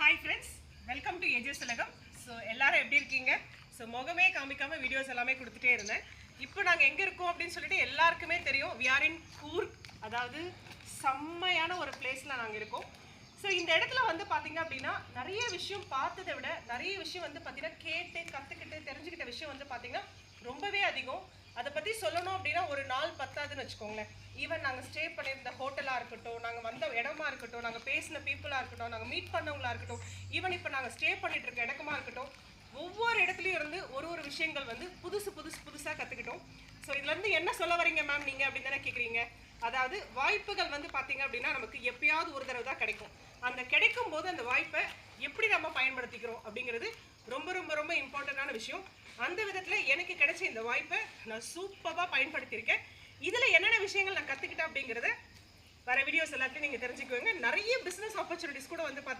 Hi friends welcome to ஏஜஸ் உலகம் so எல்லாரும் எப்படி இருக்கீங்க? ஸோ முகமே காமிக்காமல் வீடியோஸ் எல்லாமே கொடுத்துட்டே இருந்தேன். இப்போ நாங்கள் எங்கே இருக்கோம் அப்படின்னு சொல்லிட்டு எல்லாருக்குமே தெரியும் வி ஆர் இன் கூர்க் அதாவது செம்மையான ஒரு பிளேஸில் நாங்கள் இருக்கோம். ஸோ இந்த இடத்துல வந்து பார்த்தீங்க அப்படின்னா நிறைய விஷயம் பார்த்ததை விட நிறைய விஷயம் வந்து பார்த்தீங்கன்னா கேட்டு கற்றுக்கிட்டு தெரிஞ்சுக்கிட்ட விஷயம் வந்து பார்த்தீங்கன்னா ரொம்பவே அதிகம். அதை பற்றி சொல்லணும் அப்படின்னா ஒரு நாள் பத்தாதுன்னு வச்சுக்கோங்களேன். ஈவன் நாங்கள் ஸ்டே பண்ணியிருந்த ஹோட்டல் இருக்கட்டும் நாங்கள் வந்த இடமா இருக்கட்டும் நாங்கள் பேசின பீப்புளாக இருக்கட்டும் நாங்கள் மீட் பண்ணவங்களா இருக்கட்டும் ஈவன் இப்போ நாங்கள் ஸ்டே பண்ணிட்டு இருக்க இடமா இருக்கட்டும் ஒவ்வொரு இடத்துலையும் இருந்து ஒரு ஒரு விஷயங்கள் வந்து புதுசு புதுசு புதுசாக கற்றுக்கிட்டோம் ஸோ இதுலேருந்து என்ன சொல்ல வரீங்க மேம் நீங்கள் அப்படின்னு தானே கேட்குறீங்க அதாவது வாய்ப்புகள் வந்து பார்த்தீங்க அப்படின்னா நமக்கு எப்பயாவது ஒரு தடவை தான் கிடைக்கும். அந்த கிடைக்கும் போது அந்த வாய்ப்பை எப்படி நம்ம பயன்படுத்திக்கிறோம் அப்படிங்கிறது ரொம்ப ரொம்ப ரொம்ப இம்பார்ட்டண்ட்டான விஷயம். அந்த விதத்தில் எனக்கு கிடைச்ச இந்த வாய்ப்பை நான் சூப்பராக பயன்படுத்தியிருக்கேன். இதில் என்னென்ன விஷயங்கள் நான் கற்றுக்கிட்டேன் அப்படிங்கிறத வர வீடியோஸ் எல்லாத்தையும் நீங்கள் தெரிஞ்சுக்குவீங்க. நிறைய பிஸ்னஸ் ஆப்பர்ச்சுனிட்டிஸ் கூட வந்து பார்த்து